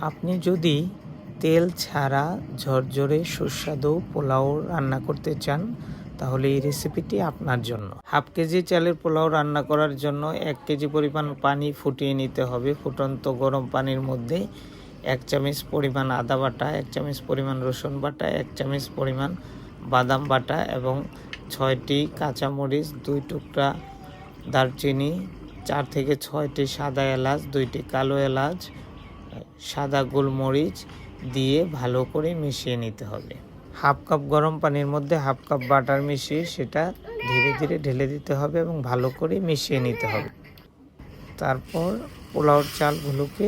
আপনি যদি তেল ছাড়া ঝরঝরে সুস্বাদু পোলাও রান্না করতে চান, তাহলে এই রেসিপিটি আপনার জন্য। হাফ কেজি চালের পোলাও রান্না করার জন্য এক কেজি পরিমাণ পানি ফুটিয়ে নিতে হবে। ফুটন্ত গরম পানির মধ্যে এক চামচ পরিমাণ আদা বাটা, এক চামচ পরিমাণ রসুন বাটা, এক চামচ পরিমাণ বাদাম বাটা এবং ছয়টি কাঁচামরিচ, দুই টুকরা দারচিনি, চার থেকে ছয়টি সাদা এলাচ, দুইটি কালো এলাচ সাদা গোলমরিচ দিয়ে ভালো করে মিশিয়ে নিতে হবে। হাফ কাপ গরম পানির মধ্যে হাফ কাপ বাটার মিশিয়ে সেটা ধীরে ধীরে ঢেলে দিতে হবে এবং ভালো করে মিশিয়ে নিতে হবে। তারপর পোলাওর চালগুলোকে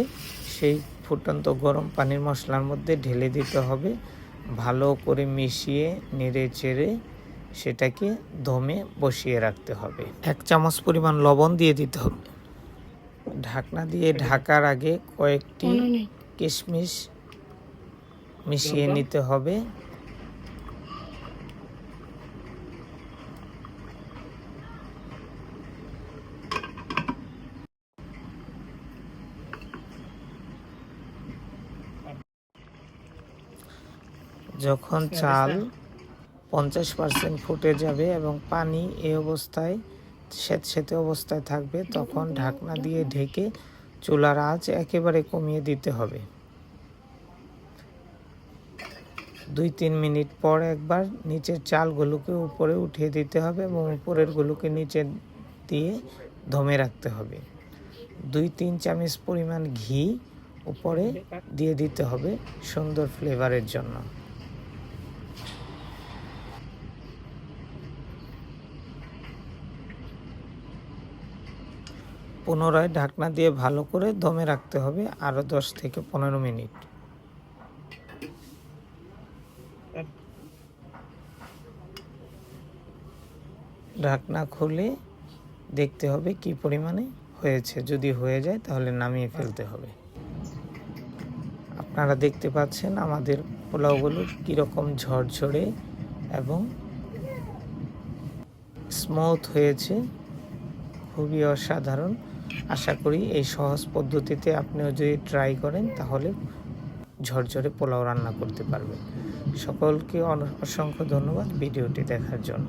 সেই ফুটন্ত গরম পানির মশলার মধ্যে ঢেলে দিতে হবে। ভালো করে মিশিয়ে নেড়ে চেড়ে সেটাকে দমে বসিয়ে রাখতে হবে। এক চামচ পরিমাণ লবণ দিয়ে দিতে হবে। ঢাকনা দিয়ে ঢাকার আগে কয়েকটি কিশমিশ মিশিয়ে নিতে হবে। যখন চাল পঞ্চাশ পার্সেন্ট ফুটে যাবে এবং পানি এই অবস্থায় স্যাঁতস্যাঁতে অবস্থায় থাকবে, তখন ঢাকনা দিয়ে ঢেকে চুলার আঁচ একেবারে কমিয়ে দিতে হবে। দুই তিন মিনিট পর একবার নিচের চালগুলোকে উপরে উঠিয়ে দিতে হবে এবং উপরের গুলোকে নিচে দিয়ে ধমে রাখতে হবে। দুই তিন চামচ পরিমাণ ঘি উপরে দিয়ে দিতে হবে সুন্দর ফ্লেভারের জন্য। পুনরায় ঢাকনা দিয়ে ভালো করে দমে রাখতে হবে আরও দশ থেকে পনেরো মিনিট। ঢাকনা খুলে দেখতে হবে কি পরিমাণে হয়েছে। যদি হয়ে যায় তাহলে নামিয়ে ফেলতে হবে। আপনারা দেখতে পাচ্ছেন আমাদের পোলাওগুলো কীরকম ঝরঝরে এবং স্মুথ হয়েছে। খুবই অসাধারণ। আশা করি এই সহজ পদ্ধতিতে আপনিও যদি ট্রাই করেন, তাহলে ঝরঝরে পোলাও রান্না করতে পারবেন। সকলকে অসংখ্য ধন্যবাদ ভিডিওটি দেখার জন্য।